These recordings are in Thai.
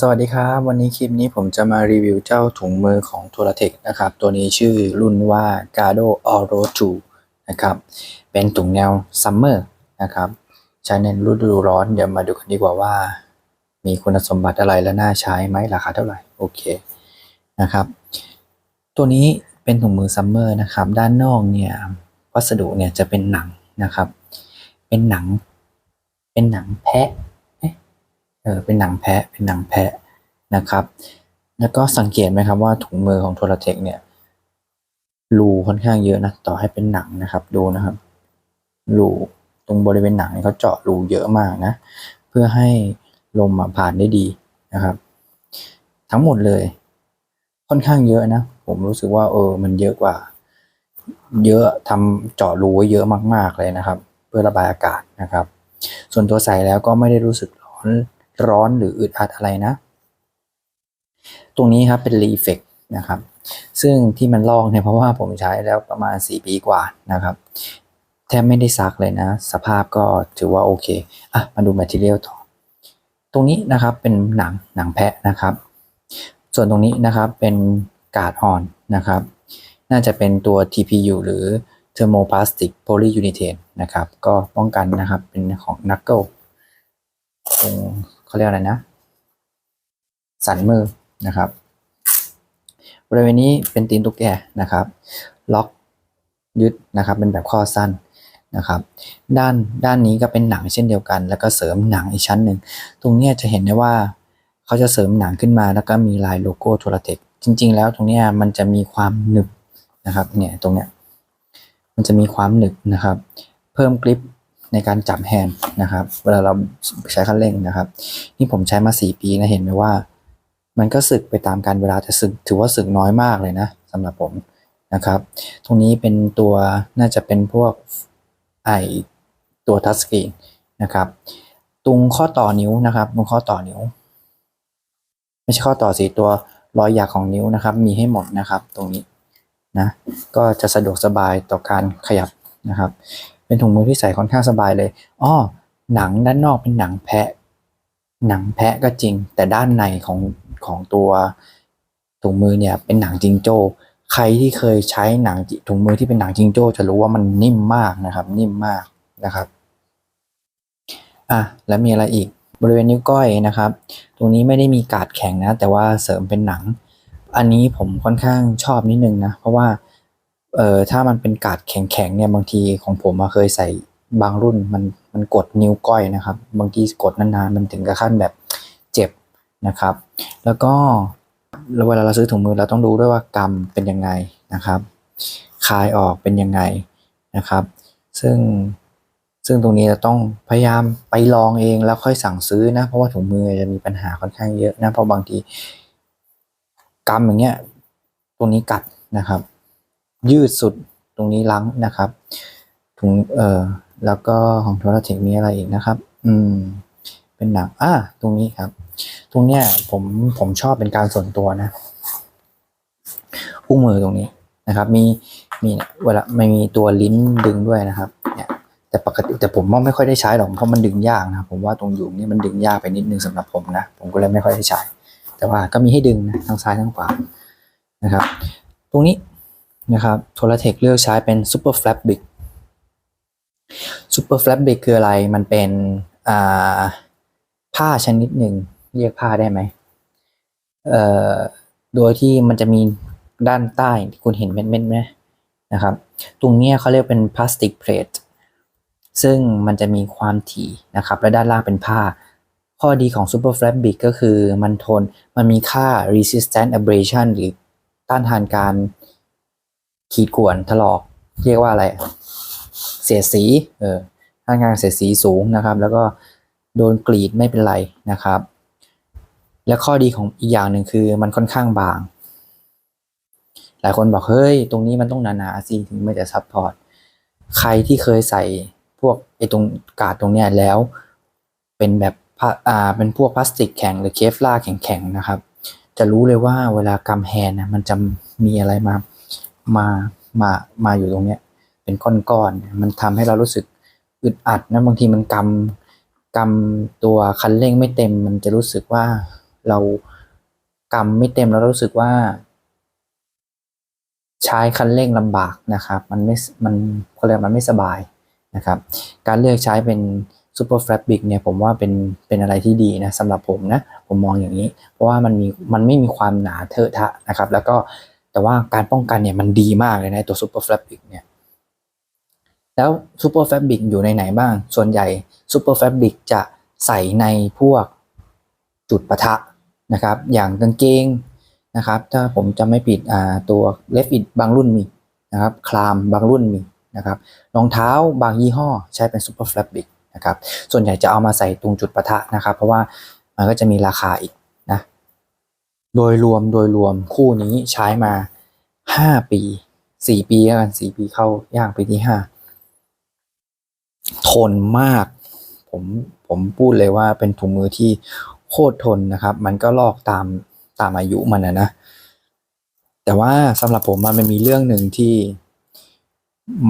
สวัสดีครับ วันนี้คลิปนี้ผมจะมารีวิวเจ้าถุงมือของ t o r a t e c นะครับ ตัวนี้ชื่อรุ่นว่า Gado Oro 2นะครับ เป็นถุงแนวซัมเมอร์นะครับใช้ในฤดูร้อน เดี๋ยวมาดูกันดีกว่าว่า มีคุณสมบัติอะไรและน่าใช้ไหมราคาเท่าไหร่ โอเคนะครับ ตัวนี้เป็นถุงมือซัมเมอร์นะครับ ด้านนอกเนี่ยวัสดุเนี่ยจะเป็นหนังนะครับ เป็นหนัง เป็นหนังแพะ เออเป็นหนังแพะเป็นหนังแพะนะครับ แล้วก็สังเกตไหมครับว่าถุงมือของโทรเทคเนี่ยรูค่อนข้างเยอะนะต่อให้เป็นหนังนะครับดูนะครับรูตรงบริเวณหนังเขาเจาะรูเยอะมากนะ เพื่อให้ลมมาผ่านได้ดีนะครับ ทั้งหมดเลย ค่อนข้างเยอะนะ ผมรู้สึกว่าเออมันเยอะกว่า เยอะทำเจาะรูไว้เยอะมากๆเลยนะครับ เพื่อระบายอากาศนะครับ ส่วนตัวใส่แล้วก็ไม่ได้รู้สึกร้อน ร้อนหรืออึดอัดอะไรนะ ตรงนี้ครับเป็นรีเฟกนะครับ ซึ่งที่มันลอกเนี่ยเพราะว่าผมใช้แล้วประมาณ 4 ปีกว่านะครับ แทบไม่ได้ซักเลยนะ สภาพก็ถือว่าโอเค อะ มาดูแมทเทียลต่อ ตรงนี้นะครับเป็นหนังหนังแพะนะครับ ส่วนตรงนี้นะครับเป็นกาดอ่อนนะครับ น่าจะเป็นตัว TPU หรือ Thermoplastic Polyurethane นะครับ ก็ป้องกันนะครับ เป็นของ Knuckle ตรง เขาเรียกอะไรนะ สันมือนะครับ บริเวณนี้เป็นตีนตุ๊กแกนะครับ ล็อกยึดนะครับเป็นแบบข้อสั้นนะครับ ด้านด้านนี้ก็เป็นหนังเช่นเดียวกัน แล้วก็เสริมหนังอีกชั้นหนึ่ง ตรงนี้จะเห็นได้ว่าเขาจะเสริมหนังขึ้นมาแล้วก็มีลายโลโก้โทรเทคจริง ๆ แล้วตรงนี้มันจะมีความหนึบนะครับเนี่ยตรงเนี้ยมันจะมีความหนึบนะครับ เพิ่มกริป ในการจับแฮนด์นะครับ เวลาเราใช้คันเร่งนะครับ นี่ผมใช้มา 4 ปีนะเห็นไหมว่า มันก็สึกไปตามการเวลาแต่สึกถือว่าสึกน้อยมากเลยนะสำหรับผมนะครับ ตรงนี้เป็นตัวน่าจะเป็นพวกไอตัวทัชสกรีนนะครับตรงข้อต่อนิ้วนะครับตรงข้อต่อนิ้ว ไม่ใช่ข้อต่อสีตัวรอยหยักของนิ้วนะครับ มีให้หมดนะครับ ตรงนี้นะก็จะสะดวกสบายต่อการขยับนะครับ เป็นถุงมือที่ใส่ค่อนข้างสบายเลยอ้อหนังด้านนอกเป็นหนังแพะ หนังแพะก็จริง แต่ด้านในของของตัวถุงมือเนี่ยเป็นหนังจิงโจ้ ใครที่เคยใช้หนังถุงมือที่เป็นหนังจิงโจ้จะรู้ว่ามันนิ่มมากนะครับ นิ่มมากนะครับอะแล้วมีอะไรอีกบริเวณนิ้วก้อยนะครับ ตรงนี้ไม่ได้มีกาดแข็งนะ แต่ว่าเสริมเป็นหนัง อันนี้ผมค่อนข้างชอบนิดนึงนะ เพราะว่า เอ่อถ้ามันเป็นกาดแข็งๆเนี่ยบางทีของผมมาเคยใส่บางรุ่นมันมันกดนิ้วก้อยนะครับ บางทีกดนานๆมันถึงกับขั้นแบบเจ็บนะครับ แล้วก็เวลาเราซื้อถุงมือเราต้องดูด้วยว่ากำเป็นยังไงนะครับ คลายออกเป็นยังไงนะครับ ซึ่งซึ่งตรงนี้เราต้องพยายามไปลองเองแล้วค่อยสั่งซื้อนะเพราะว่าถุงมือจะมีปัญหาค่อนข้างเยอะนะเพราะบางทีกำอย่างเงี้ยตรงนี้กัดนะครับ ยืดสุดตรงนี้ลังนะครับ ถุงเอ่อแล้วก็ของโทรเทคมีอะไรอีกนะครับ อืม เป็นหนังอ่าตรงนี้ครับ ตรงเนี้ยผมผมชอบเป็นการส่วนตัวนะอุ้งมือตรงนี้นะครับ มีมีเวลาไม่มีตัวลิ้นดึงด้วยนะครับ เนี่ย แต่ปกติแต่ผมว่าไม่ค่อยได้ใช้หรอกเพราะมันดึงยากนะผมว่าตรงอยู่นี่มันดึงยากไปนิดนึงสำหรับผมนะผมก็เลยไม่ค่อยได้ใช้ แต่ว่าก็มีให้ดึงนะทั้งซ้ายทั้งขวานะครับ ตรงนี้ นะครับโทรเทคเลือกใช้เป็น Super Flap Big Super Flap Big คืออะไรมันเป็นผ้าชนิดหนึ่งเรียกผ้าได้ไหมโดยที่มันจะมีด้านใต้คุณเห็นเม็ดๆไหมนะครับ ตรงนี้เขาเรียกเป็นพลาสติกเพลทซึ่งมันจะมีความถี่นะครับ และด้านล่างเป็นผ้า ข้อดีของ Super Flat Big ก็คือมันทน มันมีค่า resistant abrasion หรือต้านทานการ ขีดข่วนถลอก เรียกว่าอะไร เสียสี เออต้านการเสียสีสูงนะครับ แล้วก็โดนกรีดไม่เป็นไรนะครับ และข้อดีของอีกอย่างหนึ่งคือมันค่อนข้างบาง หลายคนบอกเฮ้ย ตรงนี้มันต้องหนาๆสิถึงมันจะซับพอร์ต ใครที่เคยใส่พวกไอ้ตรงกาดตรงเนี้ยแล้ว เป็นแบบอ่าเป็นพวกพลาสติกแข็งหรือเคฟลาแข็งๆนะครับ จะรู้เลยว่าเวลากำแฮนด์นะมันจะมีอะไรมา มามามาอยู่ตรงเนี้ย เป็นก้อนๆเนี่ยมันทำให้เรารู้สึกอึดอัดนะบางทีมันกำกำตัวคันเร่งไม่เต็ม มันจะรู้สึกว่าเรากำไม่เต็มแล้วรู้สึกว่า ใช้คันเร่งลำบากนะครับ มันไม่มันเขาเรียกมันไม่สบายนะครับ การเลือกใช้เป็น Super f a b r i c เนี่ยผมว่าเป็นเป็นอะไรที่ดีนะสำหรับผมนะ ผมมองอย่างนี้ เพราะว่ามันมีมันไม่มีความหนาเทอะทะนะครับ แล้วก็ แต่ว่าการป้องกันเนี่ยมันดีมากเลยนะตัว Super f a b r i c เนี่ยแล้ว Super Fabric อยู่ในไหนบ้าง ส่วนใหญ่ Super Fabric จะใส่ในพวกจุดปะทะนะครับ อย่างกางเกงนะครับ ถ้าผมจำไม่ผิดอ่าตัว Left It บางรุ่นมีนะครับคลามบางรุ่นมีนะครับรองเท้าบางยี่ห้อใช้เป็น Super Fabric นะครับ ส่วนใหญ่จะเอามาใส่ตรงจุดปะทะนะครับ เพราะว่ามันก็จะมีราคาอีก โดยรวมโดยรวมคู่นี้ใช้มา 5 ปี 4 ปีแล้วกัน4ปีเข้าย่างปีที่ 5 ทนมาก ผมผมพูดเลยว่าเป็นถุงมือที่โคตรทนนะครับ มันก็ลอกตามตามอายุมันนะนะแต่ว่าสำหรับผมมันมีเรื่องหนึ่งที่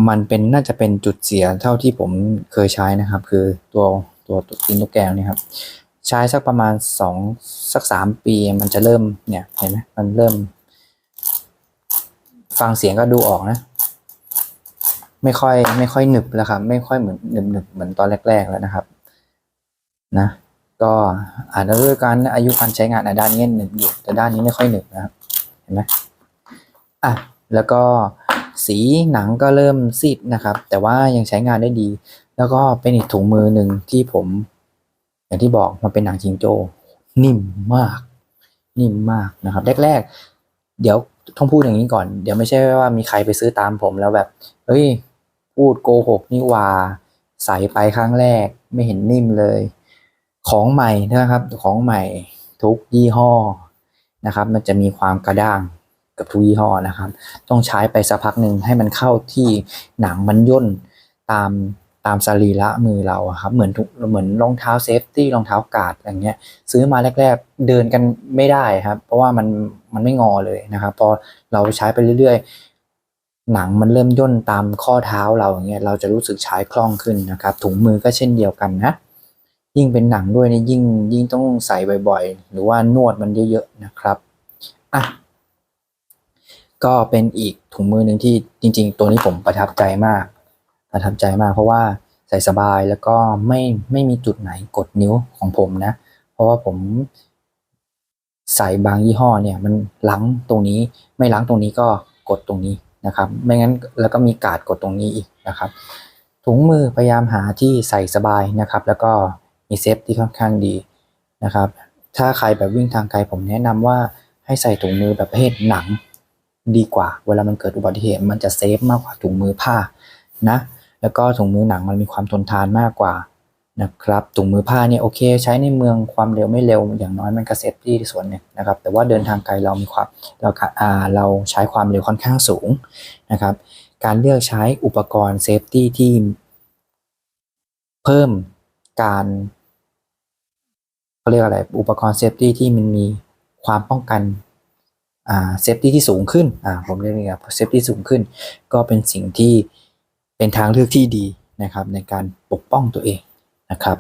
มันเป็นน่าจะเป็นจุดเสียเท่าที่ผมเคยใช้นะครับ คือตัวตัวตัวตีนนกแก้วเนี่ยครับ ใช้สักประมาณสองสักสามปีมันจะเริ่มเนี่ยเห็นไหมมันเริ่ม ฟังเสียงก็ดูออกนะ ไม่ค่อยไม่ค่อยหนึบแล้วครับ ไม่ค่อยเหมือนหนึบหนึบเหมือนตอนแรก ๆ แล้วนะครับ นะ ก็อาจจะด้วยการอายุการใช้งานอะด้านนี้หนึบอยู่แต่ด้านนี้ไม่ค่อยหนึบนะครับ เห็นไหมอะแล้วก็สีหนังก็เริ่มซีดนะครับ แต่ว่ายังใช้งานได้ดี แล้วก็เป็นอีกถุงมือหนึ่งที่ผม อย่างที่บอกมันเป็นหนังจิงโจ้นิ่มมาก นิ่มมากนะครับแรกๆเดี๋ยวต้องพูดอย่างนี้ก่อน เดี๋ยวไม่ใช่ว่ามีใครไปซื้อตามผมแล้วแบบเฮ้ยพูดโกหกนี่ว่าใส่ไปครั้งแรกไม่เห็นนิ่มเลย ของใหม่นะครับของใหม่ทุกยี่ห้อนะครับ มันจะมีความกระด้างกับทุกยี่ห้อนะครับ ต้องใช้ไปสักพักหนึ่งให้มันเข้าที่หนังมันย่นตาม ตามสรีระมือเราครับเหมือนทุกเหมือนรองเท้าเซฟตี้รองเท้ากาดอย่างเงี้ยซื้อมาแรก ๆ เดินกันไม่ได้ครับ เพราะว่ามันมันไม่งอเลยนะครับพอเราใช้ไปเรื่อยๆ หนังมันเริ่มย่นตามข้อเท้าเราอย่างเงี้ยเราจะรู้สึกใช้คล่องขึ้นนะครับถุงมือก็เช่นเดียวกันนะ ยิ่งเป็นหนังด้วยเนี่ยยิ่งยิ่งต้องใส่บ่อยๆ หรือว่านวดมันเยอะๆนะครับอะก็เป็นอีกถุงมือหนึ่งที่จริง ๆ ตัวนี้ผมประทับใจมาก ประทับใจมาก เพราะว่าใส่สบายแล้วก็ไม่ไม่มีจุดไหนกดนิ้วของผมนะ เพราะว่าผมใส่บางยี่ห้อเนี่ยมันล้างตรงนี้ไม่ล้างตรงนี้ก็กดตรงนี้นะครับ ไม่งั้นแล้วก็มีการ์ดกดตรงนี้อีกนะครับ ถุงมือพยายามหาที่ใส่สบายนะครับ แล้วก็มีเซฟที่ค่อนข้างดีนะครับ ถ้าใครแบบวิ่งทางไกลผมแนะนำว่าให้ใส่ถุงมือแบบประเภทหนังดีกว่า เวลามันเกิดอุบัติเหตุมันจะเซฟมากกว่าถุงมือผ้านะ แล้วก็ถุงมือหนังมันมีความทนทานมากกว่านะครับถุงมือผ้าเนี่ยโอเค ใช้ในเมืองความเร็วไม่เร็วอย่างน้อยมันก็เซฟที่ส่วนหนึ่งนะครับ แต่ว่าเดินทางไกลเรามีความเราอ่าเราใช้ความเร็วค่อนข้างสูงนะครับ การเลือกใช้อุปกรณ์เซฟตี้ที่เพิ่มการเขาเรียกอะไรอุปกรณ์เซฟตี้ที่มันมีความป้องกันอ่าเซฟตี้ที่สูงขึ้นอ่าผมเรียกว่าเซฟตี้สูงขึ้น ก็เป็นสิ่งที่ เป็นทางเลือกที่ดีนะครับในการปกป้องตัวเองนะครับ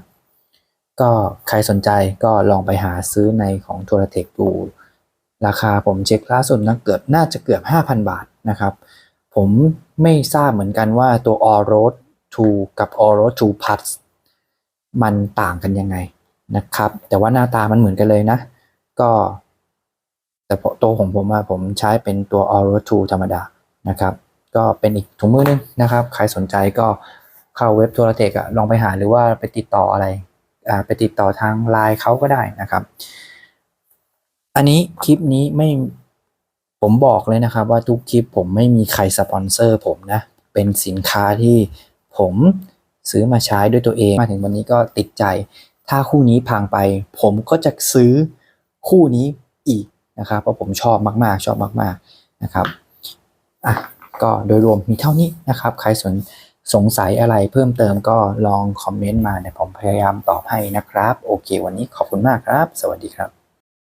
ก็ใครสนใจก็ลองไปหาซื้อในของทัวร์เทคดูราคาผมเช็คล่าสุดนะเกือบน่าจะเกือบ 5,000 บาทนะครับ ผมไม่ทราบเหมือนกันว่าตัว All Road 2กับ All Road 2 Plus มันต่างกันยังไงนะครับ แต่ว่าหน้าตามันเหมือนกันเลยนะ ก็ แต่ตัวของผมว่าผมใช้เป็นตัว All Road 2ธรรมดานะครับ ก็เป็นอีกถุงมือนึงนะครับ ใครสนใจก็เข้าเว็บทัวร์เทคอะลองไปหาหรือว่าไปติดต่ออะไรไปติดต่อทางไลน์เขาก็ได้นะครับ อันนี้คลิปนี้ไม่ผมบอกเลยนะครับว่าทุกคลิปผมไม่มีใครสปอนเซอร์ผมนะ เป็นสินค้าที่ผมซื้อมาใช้ด้วยตัวเองมาถึงวันนี้ก็ติดใจ ถ้าคู่นี้พังไป ผมก็จะซื้อคู่นี้อีกนะครับ เพราะผมชอบมากๆ ชอบมาก ๆนะครับอะ ก็โดยรวมมีเท่านี้นะครับ ใครสนสงสัยอะไรเพิ่มเติมก็ลองคอมเมนต์มาเดี๋ยวผมพยายามตอบให้นะครับ โอเค วันนี้ขอบคุณมากครับ สวัสดีครับ